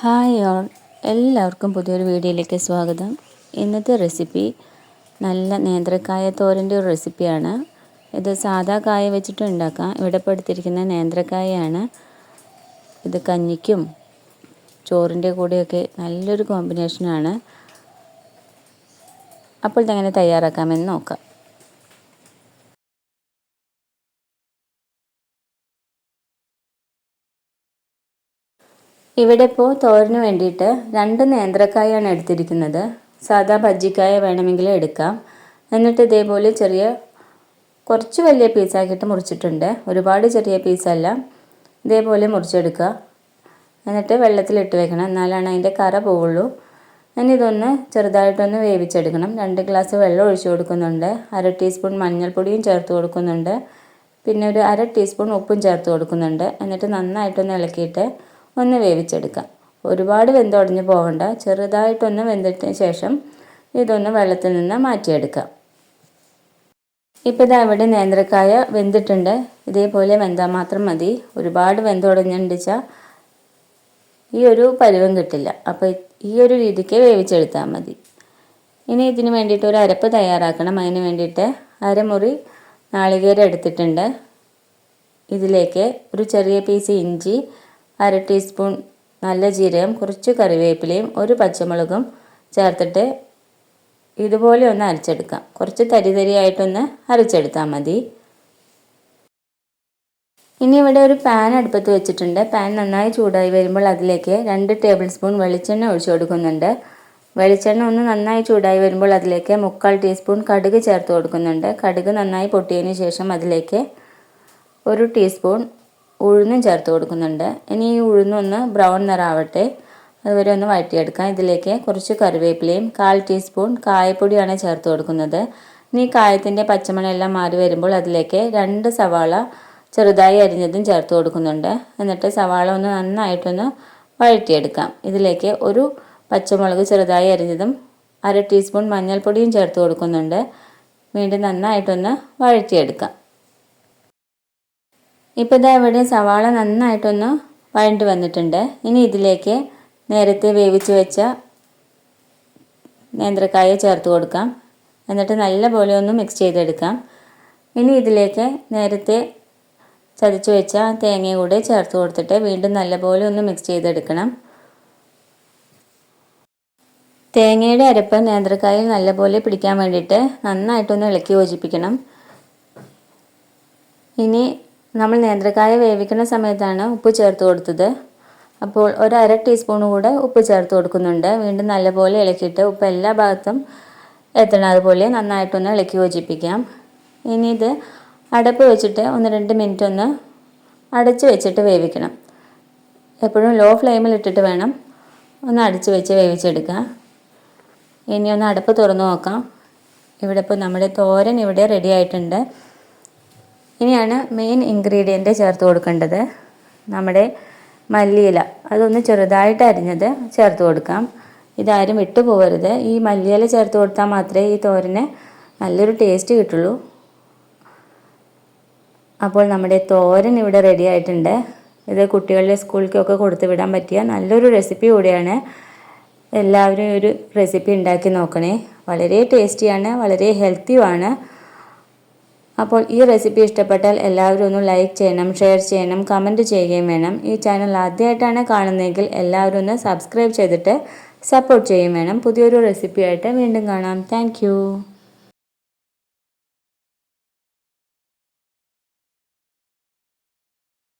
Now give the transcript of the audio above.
Hi all. എല്ലാവർക്കും പുതിയൊരു വീഡിയോയിലേക്ക് സ്വാഗതം. ഇന്നത്തെ റെസിപ്പി നല്ല നേന്ത്രക്കായ തോരന്റെ ഒരു റെസിപ്പിയാണ്. ഇത് സാധാ കായ വെച്ചിട്ട് ഉണ്ടാക്കാം. ഇവിടെ പെടുത്തിരിക്കുന്ന നേന്ത്രക്കായയാണ്. ഇത് കഞ്ഞിക്കും ചോറിന്റെ കൂടെയൊക്കെ നല്ലൊരു കോമ്പിനേഷനാണ്. അപ്പോൾ ഇതെങ്ങനെ തയ്യാറാക്കാമെന്ന് നോക്കാം. ഇവിടെ ഇപ്പോൾ തോരന് വേണ്ടിയിട്ട് രണ്ട് നേന്ത്രക്കായാണ് എടുത്തിരിക്കുന്നത്. സാധാ ബജ്ജിക്കായ വേണമെങ്കിൽ എടുക്കാം. എന്നിട്ട് ഇതേപോലെ ചെറിയ കുറച്ച് വലിയ പീസാക്കിയിട്ട് മുറിച്ചിട്ടുണ്ട്. ഒരുപാട് ചെറിയ പീസല്ല. ഇതേപോലെ മുറിച്ചെടുക്കുക. എന്നിട്ട് വെള്ളത്തിലിട്ട് വെക്കണം. എന്നാലാണ് അതിന്റെ കറ പോവുള്ളൂ. ഇനി ഇതൊന്ന് ചെറുതായിട്ടൊന്ന് വേവിച്ചെടുക്കണം. രണ്ട് ഗ്ലാസ് വെള്ളം ഒഴിച്ചു കൊടുക്കുന്നുണ്ട്. അര ടീസ്പൂൺ മഞ്ഞൾപ്പൊടിയും ചേർത്ത് കൊടുക്കുന്നുണ്ട്. പിന്നെ ഒരു അര ടീസ്പൂൺ ഉപ്പും ചേർത്ത് കൊടുക്കുന്നുണ്ട്. എന്നിട്ട് നന്നായിട്ടൊന്ന് ഇളക്കിയിട്ട് ഒന്ന് വേവിച്ചെടുക്കാം. ഒരുപാട് വെന്തുടഞ്ഞ് പോകണ്ട ചെറുതായിട്ടൊന്ന് വെന്തിട്ടതിന് ശേഷം ഇതൊന്ന് വെള്ളത്തിൽ നിന്ന് മാറ്റിയെടുക്കാം. ഇപ്പോൾ ഇതാ ഇവിടെ നേന്ത്രക്കായ വെന്തിട്ടുണ്ട്. ഇതേപോലെ വെന്താൽ മാത്രം മതി. ഒരുപാട് വെന്തുടഞ്ഞുണ്ടിച്ചാൽ ഈ ഒരു പരുവം കിട്ടില്ല. അപ്പോൾ ഈ ഒരു രീതിക്ക് വേവിച്ചെടുത്താൽ മതി. ഇനി ഇതിന് വേണ്ടിയിട്ട് ഒരു അരപ്പ് തയ്യാറാക്കണം. അതിന് വേണ്ടിയിട്ട് അരമുറി നാളികേരം എടുത്തിട്ടുണ്ട്. ഇതിലേക്ക് ഒരു ചെറിയ പീസ് ഇഞ്ചി അര ടീസ്പൂൺ നല്ല ജീരകം കുറച്ച് കറിവേപ്പിലയും ഒരു പച്ചമുളകും ചേർത്തിട്ട് ഇതുപോലെ ഒന്ന് അരച്ചെടുക്കാം. കുറച്ച് തരി തരിയായിട്ടൊന്ന് അരച്ചെടുത്താൽ മതി. ഇനി ഇവിടെ ഒരു പാൻ അടുപ്പത്ത് വെച്ചിട്ടുണ്ട്. പാൻ നന്നായി ചൂടായി വരുമ്പോൾ അതിലേക്ക് രണ്ട് ടേബിൾ സ്പൂൺ വെളിച്ചെണ്ണ ഒഴിച്ചു കൊടുക്കുന്നുണ്ട്. വെളിച്ചെണ്ണ ഒന്ന് നന്നായി ചൂടായി വരുമ്പോൾ അതിലേക്ക് മുക്കാൽ ടീസ്പൂൺ കടുക് ചേർത്ത് കൊടുക്കുന്നുണ്ട്. കടുക് നന്നായി പൊട്ടിയതിന് ശേഷം അതിലേക്ക് ഒരു ടീസ്പൂൺ ഉഴുന്നും ചേർത്ത് കൊടുക്കുന്നുണ്ട്. ഇനി ഈ ഉഴുന്നൊന്ന് ബ്രൗൺ നിറാവട്ടെ. അതുവരെ ഒന്ന് വഴറ്റിയെടുക്കാം. ഇതിലേക്ക് കുറച്ച് കറിവേപ്പിലയും കാൽ ടീസ്പൂൺ കായപ്പൊടിയാണ് ചേർത്ത് കൊടുക്കുന്നത്. ഇനി കായത്തിന്റെ പച്ചമണെല്ലാം മാറി വരുമ്പോൾ അതിലേക്ക് രണ്ട് സവാള ചെറുതായി അരിഞ്ഞതും ചേർത്ത് കൊടുക്കുന്നുണ്ട്. എന്നിട്ട് സവാള ഒന്ന് നന്നായിട്ടൊന്ന് വഴറ്റിയെടുക്കാം. ഇതിലേക്ക് ഒരു പച്ചമുളക് ചെറുതായി അരിഞ്ഞതും അര ടീസ്പൂൺ മഞ്ഞൾപ്പൊടിയും ചേർത്ത് കൊടുക്കുന്നുണ്ട്. വീണ്ടും നന്നായിട്ടൊന്ന് വഴറ്റിയെടുക്കാം. ഇപ്പോൾ ഇതാ ഇവിടെ സവാള നന്നായിട്ടൊന്ന് വഴണ്ട് വന്നിട്ടുണ്ട്. ഇനി ഇതിലേക്ക് നേരത്തെ വേവിച്ച് വെച്ച നേന്ത്രക്കായ ചേർത്ത് കൊടുക്കാം. എന്നിട്ട് നല്ലപോലെ ഒന്ന് മിക്സ് ചെയ്തെടുക്കാം. ഇനി ഇതിലേക്ക് നേരത്തെ ചതച്ച് വെച്ച തേങ്ങ കൂടെ ചേർത്ത് കൊടുത്തിട്ട് വീണ്ടും നല്ലപോലെ ഒന്ന് മിക്സ് ചെയ്തെടുക്കണം. തേങ്ങയുടെ അരപ്പ് നേന്ത്രക്കായിൽ നല്ലപോലെ പിടിക്കാൻ വേണ്ടിയിട്ട് നന്നായിട്ടൊന്ന് ഇളക്കി യോജിപ്പിക്കണം. ഇനി നമ്മൾ നേന്ത്രക്കായ വേവിക്കുന്ന സമയത്താണ് ഉപ്പ് ചേർത്ത് കൊടുത്തത്. അപ്പോൾ ഒരു അര ടീസ്പൂൺ കൂടെ ഉപ്പ് ചേർത്ത് കൊടുക്കുന്നുണ്ട്. വീണ്ടും നല്ലപോലെ ഇളക്കിയിട്ട് ഉപ്പ് എല്ലാ ഭാഗത്തും എത്തണം. അതുപോലെ നന്നായിട്ടൊന്ന് ഇളക്കി യോജിപ്പിക്കാം. ഇനി ഇത് അടപ്പ് വെച്ചിട്ട് ഒന്ന് രണ്ട് മിനിറ്റ് ഒന്ന് അടച്ച് വെച്ചിട്ട് വേവിക്കണം. എപ്പോഴും ലോ ഫ്ലെയിമിൽ ഇട്ടിട്ട് വേണം ഒന്ന് അടച്ച് വെച്ച് വേവിച്ചെടുക്കുക ഇനി ഒന്ന് അടപ്പ് തുറന്നു നോക്കാം. ഇവിടെ ഇപ്പോൾ നമ്മുടെ തോരൻ ഇവിടെ റെഡി ആയിട്ടുണ്ട്. ഇനിയാണ് മെയിൻ ഇൻഗ്രീഡിയന്റ് ചേർത്ത് കൊടുക്കേണ്ടത്. നമ്മുടെ മല്ലിയില. അതൊന്ന് ചെറുതായിട്ട് അരിഞ്ഞത് ചേർത്ത് കൊടുക്കാം. ഇതാരും വിട്ടു പോകരുത് ഈ മല്ലിയില ചേർത്ത് കൊടുത്താൽ മാത്രമേ ഈ തോരന് നല്ലൊരു ടേസ്റ്റ് കിട്ടുള്ളൂ. അപ്പോൾ നമ്മുടെ തോരൻ ഇവിടെ റെഡി ആയിട്ടുണ്ട്. ഇത് കുട്ടികളുടെ സ്കൂളിലേക്കൊക്കെ കൊടുത്തു വിടാൻ പറ്റിയ നല്ലൊരു റെസിപ്പി കൂടിയാണ്. എല്ലാവരും ഒരു റെസിപ്പി ഉണ്ടാക്കി നോക്കണേ. വളരെ ടേസ്റ്റിയാണ് വളരെ ഹെൽത്തിയുമാണ് അപ്പോൾ ഈ റെസിപ്പി ഇഷ്ടപ്പെട്ടാൽ എല്ലാവരും ഒന്ന് ലൈക്ക് ചെയ്യണം ഷെയർ ചെയ്യണം കമന്റ് ചെയ്യുകയും വേണം. ഈ ചാനൽ ആദ്യമായിട്ടാണ് കാണുന്നതെങ്കിൽ എല്ലാവരും ഒന്ന് സബ്സ്ക്രൈബ് ചെയ്തിട്ട് സപ്പോർട്ട് ചെയ്യുകയും വേണം. പുതിയൊരു റെസിപ്പിയായിട്ട് വീണ്ടും കാണാം. താങ്ക്